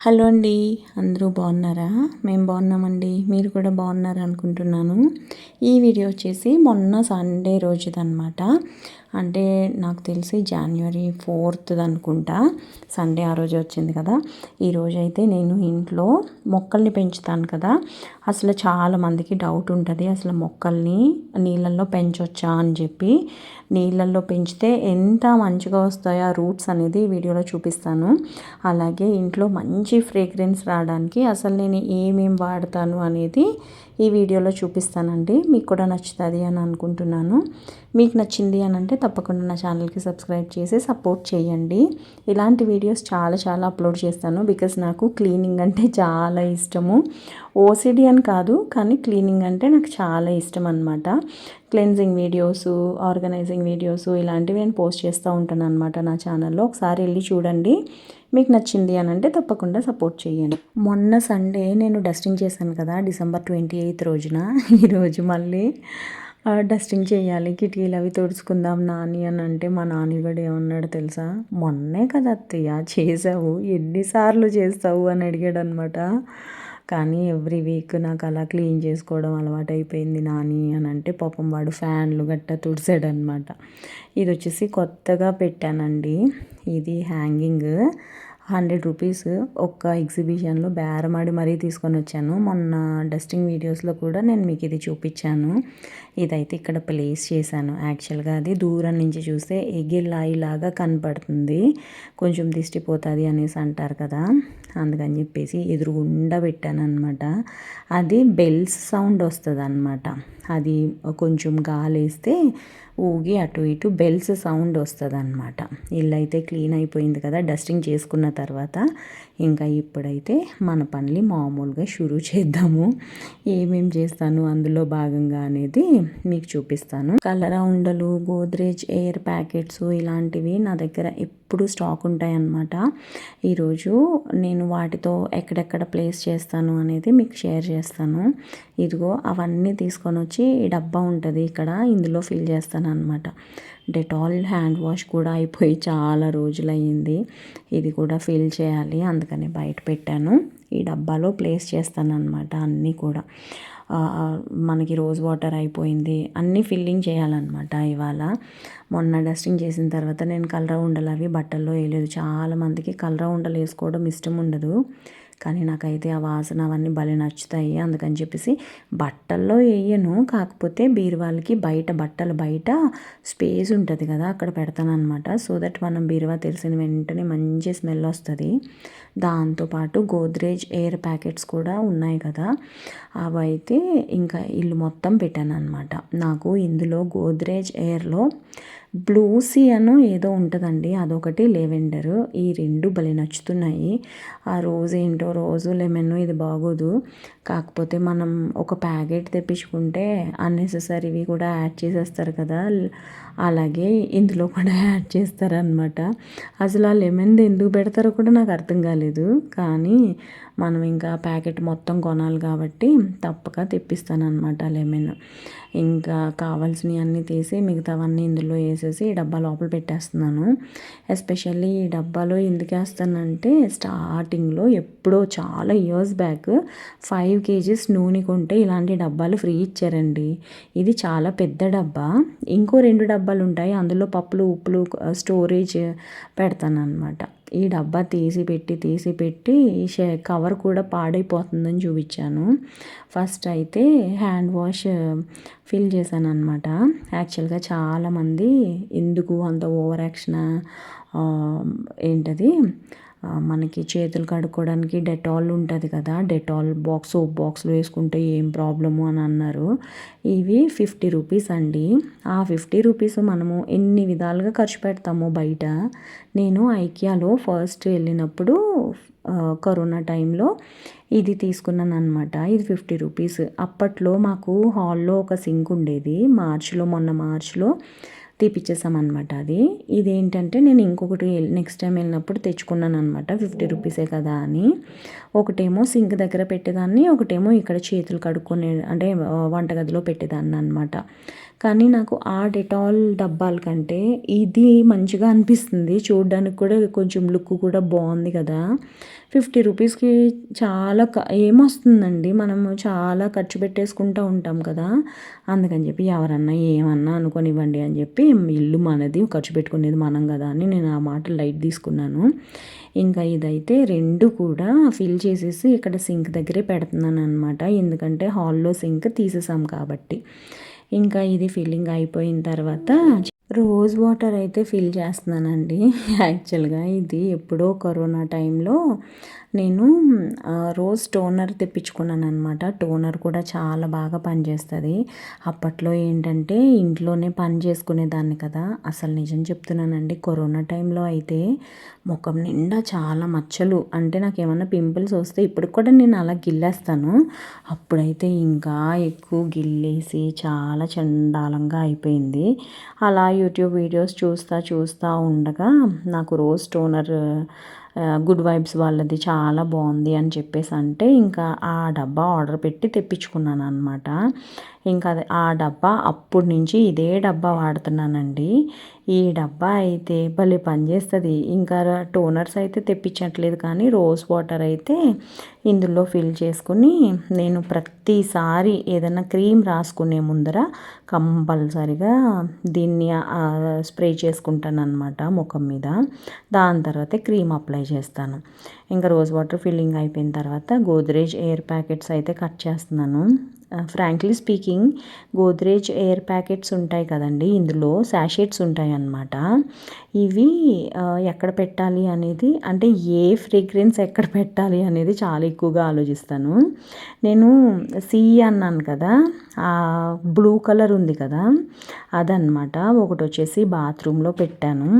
Hello అండి అందరూ బాగున్నారా? మేము బాగున్నామండి మీరు కూడా బాగున్నారా అనుకుంటున్నాను. ఈ వీడియో వచ్చేసి మొన్న సండే రోజుదనమాట అంటే నాకు తెలిసి జనవరి ఫోర్త్ అనుకుంటా. సండే ఆ రోజు వచ్చింది కదా. ఈరోజు అయితే నేను ఇంట్లో మొక్కల్ని పెంచుతాను కదా. అసలు చాలా మందికి డౌట్ ఉంటుంది. అసలు మొక్కల్ని నీళ్ళల్లో పెంచొచ్చా అని చెప్పి నీళ్ళల్లో పెంచితే ఎంత మంచిగా వస్తాయో ఆ రూట్స్ అనేది వీడియోలో చూపిస్తాను. అలాగే ఇంట్లో మంచి ఫ్రేగ్రెన్స్ రావడానికి అసలు నేను ఏమేమి వాడతాను అనేది ఈ వీడియోలో చూపిస్తానండి. మీకు కూడా నచ్చుతుంది అని అనుకుంటున్నాను. మీకు నచ్చింది అని అంటే తప్పకుండా నా ఛానల్కి సబ్స్క్రైబ్ చేసి సపోర్ట్ చేయండి. ఇలాంటి వీడియోస్ చాలా చాలా అప్లోడ్ చేస్తాను బికాస్ నాకు క్లీనింగ్ అంటే చాలా ఇష్టము. ఓసిడి అని కాదు కానీ క్లీనింగ్ అంటే నాకు చాలా ఇష్టం అనమాట క్లెన్జింగ్ వీడియోస్ ఆర్గనైజింగ్ వీడియోస్ ఇలాంటివి నేను పోస్ట్ చేస్తూ ఉంటాను అనమాట నా ఛానల్లో. ఒకసారి వెళ్ళి చూడండి. మీకు నచ్చింది అని అంటే తప్పకుండా సపోర్ట్ చేయండి. మొన్న సండే నేను డస్టింగ్ చేశాను కదా డిసెంబర్ ట్వంటీ ఎయిత్ రోజున ఈరోజు మళ్ళీ డస్టింగ్ చేయాలి కిటికీలు అవి తుడుచుకుందాం నాని అని అంటే మా నాని కూడా ఏమన్నాడు తెలుసా? మొన్నే కదా అత్తయ్య చేసావు ఎన్నిసార్లు చేస్తావు అని అడిగాడు అనమాట కానీ ఎవ్రీ వీక్ నాకు అలా క్లీన్ చేసుకోవడం అలవాటు అయిపోయింది నాని అని అంటే పాపం వాడు ఫ్యాన్లు గట్ట తుడిసాడనమాట. ఇది వచ్చేసి కొత్తగా పెట్టానండి. ఇది హ్యాంగింగ్. హండ్రెడ్ రూపీస్ ఒక్క ఎగ్జిబిషన్లో బేరమాడి మరీ తీసుకొని వచ్చాను. మొన్న డస్టింగ్ వీడియోస్లో కూడా నేను మీకు ఇది చూపించాను. ఇదైతే ఇక్కడ ప్లేస్ చేశాను. యాక్చువల్గా అది దూరం నుంచి చూస్తే ఎగిర్లాయి లాగా కనపడుతుంది. కొంచెం దిష్టిపోతుంది అనేసి అంటారు కదా. అందుకని చెప్పేసి ఎదురుగుండా పెట్టాను అనమాట అది బెల్స్ సౌండ్ వస్తుంది అనమాట అది కొంచెం గాలేస్తే ఊగి అటు ఇటు బెల్స్ సౌండ్ వస్తుంది అనమాట ఇల్లు అయితే క్లీన్ అయిపోయింది కదా డస్టింగ్ చేసుకున్న తర్వాత ఇంకా ఇప్పుడైతే మన పనులు మామూలుగా షురూ చేద్దాము. ఏమేం చేస్తాను అందులో భాగంగా అనేది మీకు చూపిస్తాను. కలరా ఉండలు గోద్రేజ్ ఎయిర్ ప్యాకెట్స్ ఇలాంటివి నా దగ్గర ఎప్పుడు స్టాక్ ఉంటాయన్నమాట. ఈరోజు నేను వాటితో ఎక్కడెక్కడ ప్లేస్ చేస్తాను అనేది మీకు షేర్ చేస్తాను. ఇదిగో అవన్నీ తీసుకొని వచ్చి డబ్బా ఉంటుంది ఇక్కడ ఇందులో ఫిల్ చేస్తాను అనమాట డెటాల్ హ్యాండ్ వాష్ కూడా అయిపోయి చాలా రోజులయ్యింది. ఇది కూడా ఫిల్ చేయాలి అందుకని బయట పెట్టాను. ఈ డబ్బాలో ప్లేస్ చేస్తాను అనమాట అన్నీ కూడా. మనకి రోజ్ వాటర్ అయిపోయింది. అన్నీ ఫిల్లింగ్ చేయాలన్నమాట ఇవాళ. మొన్న డస్టింగ్ చేసిన తర్వాత నేను కలరా ఉండలు అవి బట్టల్లో వేయలేదు. చాలామందికి కలరా ఉండలు వేసుకోవడం ఇష్టం ఉండదు. కానీ నాకైతే ఆ వాసన అవన్నీ భలే నచ్చుతాయి. అందుకని చెప్పేసి బట్టల్లో వేయను. కాకపోతే బీరువాళ్ళకి బయట బట్టలు బయట స్పేస్ ఉంటుంది కదా అక్కడ పెడతాను అనమాట సో దట్ మనం బీరువా తెలిసిన వెంటనే మంచి స్మెల్ వస్తుంది. దాంతోపాటు గోద్రేజ్ ఎయిర్ ప్యాకెట్స్ కూడా ఉన్నాయి కదా అవైతే ఇంకా ఇల్లు మొత్తం పెట్టాను అనమాట నాకు ఇందులో గోద్రేజ్ ఎయిర్లో బ్లూసీ అను ఏదో ఉంటుందండి అదొకటి లెవెండర్. ఈ రెండు భలే నచ్చుతున్నాయి. ఆ రోజు ఏంటో రోజు లెమన్ ఇది బాగోదు. కాకపోతే మనం ఒక ప్యాకెట్ తెప్పించుకుంటే అన్నెసెసరీవి కూడా యాడ్ చేసేస్తారు కదా. అలాగే ఇందులో కూడా యాడ్ చేస్తారనమాట అసలు ఆ లెమన్ ఎందుకు పెడతారో కూడా నాకు అర్థం కాలేదు. కానీ మనం ఇంకా ప్యాకెట్ మొత్తం కొనాలి కాబట్టి తప్పక తెప్పిస్తాను లెమన్. ఇంకా కావాల్సినవి అన్నీ తీసి మిగతావన్నీ ఇందులో వేసేసి ఈ డబ్బా లోపల పెట్టేస్తున్నాను. ఎస్పెషల్లీ ఈ డబ్బాలో ఎందుకు వేస్తానంటే స్టార్టింగ్లో ఎప్పుడో చాలా ఇయర్స్ బ్యాక్ ఫైవ్ కేజీస్ నూనె కొంటే ఇలాంటి డబ్బాలు ఫ్రీ ఇచ్చారండి. ఇది చాలా పెద్ద డబ్బా. ఇంకో రెండు డబ్బాలు ఉంటాయి అందులో పప్పులు ఉప్పులు స్టోరేజ్ పెడతాను అనమాట ఈ డబ్బా తీసి పెట్టి తీసి పెట్టి ఈ కవర్ కూడా పాడైపోతుందని చూపించాను. ఫస్ట్ అయితే హ్యాండ్ వాష్ ఫిల్ చేశాను అనమాట యాక్చువల్గా చాలామంది ఎందుకు అంత ఓవర్ యాక్షన్ ఏంటది? మనకి చేతులు కడుక్కోవడానికి డెటాల్ ఉంటుంది కదా డెటాల్ బాక్స్ సోప్ బాక్స్లో వేసుకుంటే ఏం ప్రాబ్లము అని అన్నారు. ఇవి ఫిఫ్టీ రూపీస్ అండి. ఆ ఫిఫ్టీ రూపీస్ మనము ఎన్ని విధాలుగా ఖర్చు పెడతాము బయట. నేను ఐకియాలో ఫస్ట్ వెళ్ళినప్పుడు కరోనా టైంలో ఇది తీసుకున్నాను అనమాట ఇది ఫిఫ్టీ రూపీస్. అప్పట్లో మాకు హాల్లో ఒక సింక్ ఉండేది. మార్చిలో మొన్న మార్చ్లో తీపిచ్చేసామన్నమాట అది. ఇదేంటంటే నేను ఇంకొకటి నెక్స్ట్ టైం వెళ్ళినప్పుడు తెచ్చుకున్నాను అనమాట ఫిఫ్టీ రూపీసే కదా అని. ఒకటేమో సింక్ దగ్గర పెట్టేదాన్ని ఒకటేమో ఇక్కడ చేతులు కడుక్కునే అంటే వంటగదిలో పెట్టేదాన్ని అనమాట కానీ నాకు ఆ డెటాల్ డబ్బాల కంటే ఇది మంచిగా అనిపిస్తుంది. చూడడానికి కూడా కొంచెం లుక్ కూడా బాగుంది కదా. ఫిఫ్టీ రూపీస్కి చాలా క ఏమొస్తుందండి? మనము చాలా ఖర్చు పెట్టేసుకుంటూ ఉంటాం కదా. అందుకని చెప్పి ఎవరన్నా ఏమన్నా అనుకోనివ్వండి అని చెప్పి ఇల్లు మనది ఖర్చు పెట్టుకునేది మనం కదా అని నేను ఆ మాట లైట్ తీసుకున్నాను. ఇంకా ఇదైతే రెండు కూడా ఫిల్ చేసేసి ఇక్కడ సింక్ దగ్గరే పెడుతున్నాను అనమాట ఎందుకంటే హాల్లో సింక్ తీసేసాం కాబట్టి. ఇంకా ఇది ఫిల్లింగ్ అయిపోయిన తర్వాత రోజ్ వాటర్ అయితే ఫిల్ చేస్తున్నానండి. యాక్చువల్గా ఇది ఎప్పుడో కరోనా టైంలో నేను రోజ్ టోనర్ తెప్పించుకున్నాను అనమాట టోనర్ కూడా చాలా బాగా పనిచేస్తుంది. అప్పట్లో ఏంటంటే ఇంట్లోనే పని చేసుకునేదాన్ని కదా. అసలు నిజం చెప్తున్నానండి కరోనా టైంలో అయితే ముఖం నిండా చాలా మచ్చలు. అంటే నాకు ఏమైనా పింపుల్స్ వస్తే ఇప్పుడు కూడా నేను అలా గిల్లేస్తాను. అప్పుడైతే ఇంకా ఎక్కువ గిల్లేసి చాలా చండాలంగా అయిపోయింది. అలా యూట్యూబ్ వీడియోస్ చూస్తూ చూస్తూ ఉండగా నాకు రోజ్ టోనర్ గుడ్ వైబ్స్ వాళ్ళది చాలా బాగుంది అని చెప్పేసి అంటే ఇంకా ఆ డబ్బా ఆర్డర్ పెట్టి తెప్పించుకున్నాను అనమాట ఇంకా అది ఆ డబ్బా అప్పటి నుంచి ఇదే డబ్బా వాడుతున్నానండి. ఈ డబ్బా అయితే భలే పనిచేస్తుంది ఇంకా టోనర్స్ అయితే తెప్పించట్లేదు కానీ రోజ్ వాటర్ అయితే ఇందులో ఫిల్ చేసుకుని నేను ప్రతిసారి ఏదైనా క్రీమ్ రాసుకునే ముందర కంపల్సరిగా దీన్ని స్ప్రే చేసుకుంటాను అనమాట ముఖం మీద. దాని తర్వాత క్రీమ్ అప్లై చేస్తాను. ఇంకా రోజ్ వాటర్ ఫిల్లింగ్ అయిపోయిన తర్వాత గోద్రేజ్ ఎయిర్ ప్యాకెట్స్ అయితే కట్ చేస్తున్నాను. Frankly speaking Godrej air packets ఉంటాయి కదండి. ఇందులో శాషెట్స్ ఉంటాయి అన్నమాట ఇవి ఎక్కడ పెట్టాలి అనేది అంటే ఏ ఫ్రేగ్రెన్స్ ఎక్కడ పెట్టాలి అనేది చాలా ఎక్కువగా ఆలోచిస్తాను. నేను సి అన్నాను కదా బ్లూ కలర్ ఉంది కదా అదనమాట ఒకటి వచ్చేసి బాత్రూంలో పెట్టాను.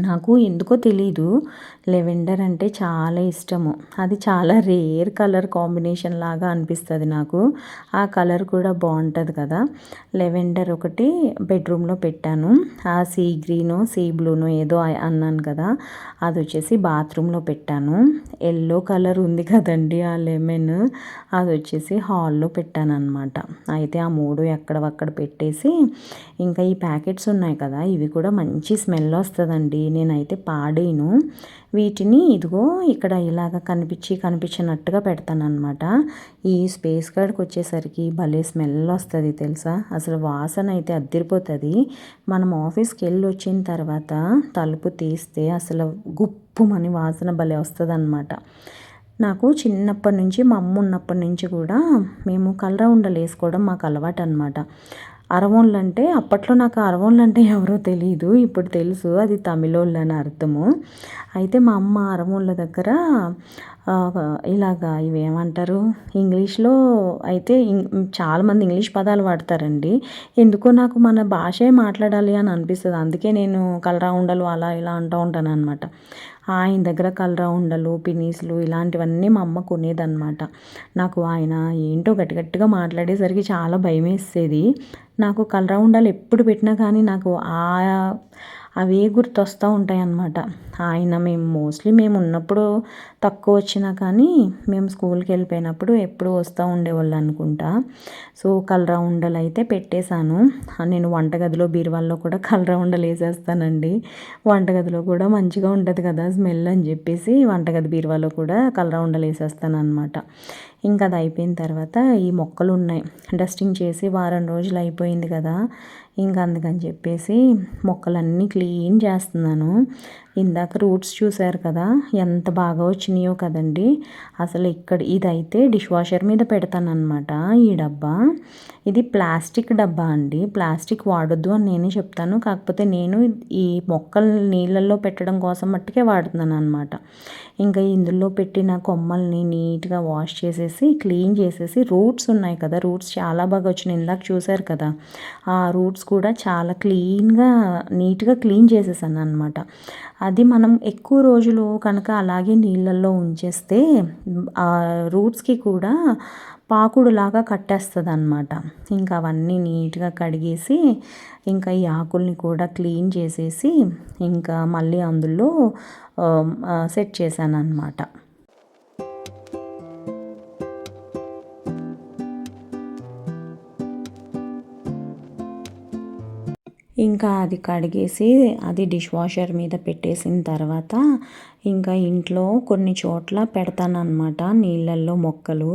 నాకు ఎందుకో తెలీదు. లెవెండర్ అంటే చాలా ఇష్టము. అది చాలా రేర్ కలర్ కాంబినేషన్ లాగా అనిపిస్తుంది నాకు. ఆ కలర్ కూడా బాగుంటుంది కదా. లెవెండర్ ఒకటి బెడ్రూమ్లో పెట్టాను. ఆ సీ గ్రీను సీ బ్లూను ఏదో అన్నాను కదా. అది వచ్చేసి బాత్రూంలో పెట్టాను. ఎల్లో కలర్ ఉంది కదండి ఆ లెమన్. అది వచ్చేసి హాల్లో పెట్టాను అనమాట అయితే ఆ మూడు ఎక్కడ పెట్టేసి ఇంకా ఈ ప్యాకెట్స్ ఉన్నాయి కదా. ఇవి కూడా మంచి స్మెల్ వస్తుందండి. నేనైతే పాడేను. వీటిని ఇదిగో ఇక్కడ ఇలాగ కనిపించి కనిపించినట్టుగా పెడతానమాట ఈ స్పేస్ గార్డ్కి వచ్చేసరికి భలే స్మెల్ వస్తుంది తెలుసా? అసలు వాసన అయితే అద్దరిపోతుంది మనం ఆఫీస్కి వెళ్ళి వచ్చిన తర్వాత తలుపు తీస్తే అసలు గుప్పుమని వాసన భలే వస్తుంది అనమాట నాకు చిన్నప్పటి నుంచి మా అమ్మ ఉన్నప్పటి నుంచి కూడా మేము కలరా ఉండలు వేసుకోవడం మాకు అలవాటు అనమాట అరవోన్లు అంటే అప్పట్లో నాకు అరవోన్లు అంటే ఎవరో తెలియదు ఇప్పుడు తెలుసు అది తమిళోళ్ళు అని అర్థము. అయితే మా అమ్మ అరవోన్ల దగ్గర ఇలాగా ఇవి ఏమంటారు? ఇంగ్లీష్లో అయితే చాలామంది ఇంగ్లీష్ పదాలు వాడతారండి. ఎందుకో నాకు మన భాషే మాట్లాడాలి అని అనిపిస్తుంది. అందుకే నేను కలరా ఉండలు అలా ఇలా అంటూ ఉంటాను అనమాట ఆయన దగ్గర కలరా ఉండలు పినీసులు ఇలాంటివన్నీ మా అమ్మ కొనేదన్నమాట. నాకు ఆయన ఏంటో గట్టి గట్టిగా మాట్లాడేసరికి చాలా భయం వేసేది నాకు కలరా ఉండలు ఎప్పుడు పెట్టినా కానీ నాకు ఆ అవే గుర్తొస్తూ ఉంటాయి అన్నమాట ఆయన మేము మోస్ట్లీ మేము ఉన్నప్పుడు తక్కువ వచ్చినా కానీ మేము స్కూల్కి వెళ్ళిపోయినప్పుడు ఎప్పుడు వస్తూ ఉండేవాళ్ళు అనుకుంటా. సో కలరా ఉండలు అయితే పెట్టేశాను. నేను వంటగదిలో బీరువాల్లో కూడా కలరా ఉండలు వేసేస్తానండి. వంటగదిలో కూడా మంచిగా ఉంటుంది కదా స్మెల్ అని చెప్పేసి వంటగది బీరువాలో కూడా కలరా ఉండలు వేసేస్తాను అనమాట ఇంకా అది అయిపోయిన తర్వాత ఈ మొక్కలు ఉన్నాయి. డస్టింగ్ చేసి వారం రోజులు అయిపోయింది కదా ఇంకా అందుకని చెప్పేసి మొక్కలన్నీ క్లీన్ చేస్తున్నాను. ఇందాక రూట్స్ చూశారు కదా ఎంత బాగా వచ్చినాయో కదండి. అసలు ఇక్కడ ఇదైతే డిష్ వాషర్ మీద పెడతానమాట ఈ డబ్బా. ఇది ప్లాస్టిక్ డబ్బా అండి. ప్లాస్టిక్ వాడొద్దు అని నేనే చెప్తాను. కాకపోతే నేను ఈ మొక్కలు నీళ్ళల్లో పెట్టడం కోసం మట్టుకే వాడుతున్నాను అనమాట ఇంకా ఇందులో పెట్టిన కొమ్మల్ని నీట్గా వాష్ చేసేసి క్లీన్ చేసేసి రూట్స్ ఉన్నాయి కదా. రూట్స్ చాలా బాగా వచ్చినాయి. ఇందాక చూశారు కదా. ఆ రూట్స్ కూడా చాలా క్లీన్గా నీట్గా క్లీన్ చేసేసాను అనమాట అది మనం ఎక్కువ రోజులు కనుక అలాగే నీళ్ళల్లో ఉంచేస్తే ఆ రూట్స్కి కూడా పాకుడులాగా కట్టేస్తుంది అనమాట ఇంకా అవన్నీ నీట్గా కడిగేసి ఇంకా ఈ ఆకుల్ని కూడా క్లీన్ చేసేసి ఇంకా మళ్ళీ అందులో సెట్ చేశాను అనమాట ఇంకా అది కడిగేసి అది డిష్ వాషర్ మీద పెట్టేసిన తర్వాత ఇంకా ఇంట్లో కొన్ని చోట్ల పెడతానన్నమాట నీళ్ళల్లో మొక్కలు.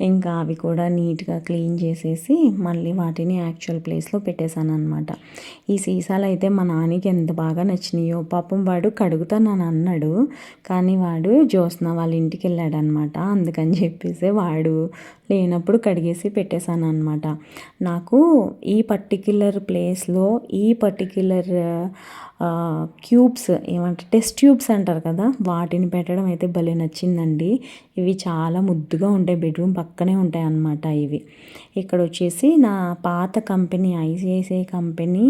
ఇంకా అవి కూడా నీట్గా క్లీన్ చేసేసి మళ్ళీ వాటిని యాక్చువల్ ప్లేస్లో పెట్టేశాను అనమాట ఈ సీసాలు అయితే మా నాన్నకి ఎంత బాగా నచ్చినాయో పాపం వాడు కడుగుతానని అన్నాడు. కానీ వాడు జ్యోత్స్న వాళ్ళ ఇంటికి వెళ్ళాడు అనమాట అందుకని చెప్పేసి వాడు లేనప్పుడు కడిగేసి పెట్టేశాను అనమాట నాకు ఈ పర్టిక్యులర్ ప్లేస్లో ఈ పర్టిక్యులర్ క్యూబ్స్ ఏమంటే టెస్ట్ ట్యూబ్స్ అంటారు కదా వాటిని పెట్టడం అయితే భలే నచ్చిందండి. ఇవి చాలా ముద్దుగా ఉంటాయి బెడ్రూమ్ పక్కనే ఉంటాయి అన్నమాట ఇవి. ఇక్కడ వచ్చేసి నా పాత కంపెనీ ఐసిఐసిఐ కంపెనీ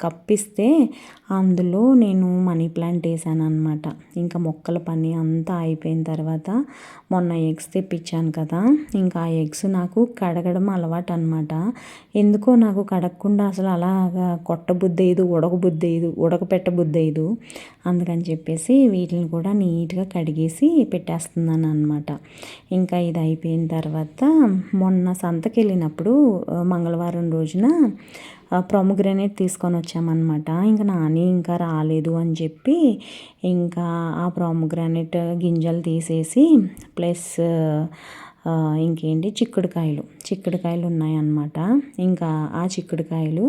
కప్పిస్తే అందులో నేను మనీ ప్లాంట్ వేసాను అనమాట ఇంకా మొక్కల పని అంతా అయిపోయిన తర్వాత మొన్న ఎగ్స్ తెప్పించాను కదా ఇంకా ఆ ఎగ్స్ నాకు కడగడం అలవాటు అనమాట ఎందుకో నాకు కడగకుండా అసలు అలాగా కొట్ట బుద్ధి అయ్యదు ఉడక అయ్యదు అయ్యదు అందుకని చెప్పేసి వీటిని కూడా నీట్గా కడిగేసి పెట్టేస్తున్నాను అనమాట ఇంకా ఇది అయిపోయిన తర్వాత మొన్న సంతకెళ్ళిన వెళ్ళినప్పుడు మంగళవారం రోజున ప్రొమగ్రనేట్ తీసుకొని వచ్చామన్నమాట. ఇంకా నాని ఇంకా రాలేదు అని చెప్పి ఇంకా ఆ ప్రొమగ్రనేట్ గింజలు తీసేసి ప్లస్ ఇంకేంటి చిక్కుడుకాయలు. చిక్కుడుకాయలు ఉన్నాయన్నమాట. ఇంకా ఆ చిక్కుడుకాయలు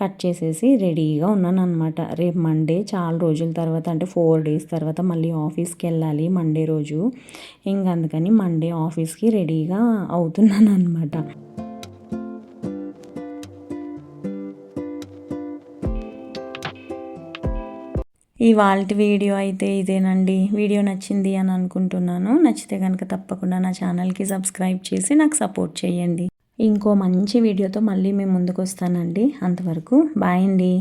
కట్ చేసేసి రెడీగా ఉన్నాను అనమాట రేపు మండే చాలా రోజుల తర్వాత అంటే ఫోర్ డేస్ తర్వాత మళ్ళీ ఆఫీస్కి వెళ్ళాలి మండే రోజు. ఇంక అందుకని మండే ఆఫీస్కి రెడీగా అవుతున్నాను అనమాట ఇవాళ వీడియో అయితే ఇదేనండి. వీడియో నచ్చింది అని అనుకుంటున్నాను. నచ్చితే కనుక తప్పకుండా నా ఛానల్కి సబ్స్క్రైబ్ చేసి నాకు సపోర్ట్ చేయండి. ఇంకో మంచి వీడియోతో మళ్ళీ మేము ముందుకు వస్తానండి అంతవరకు బాయ్ అండి.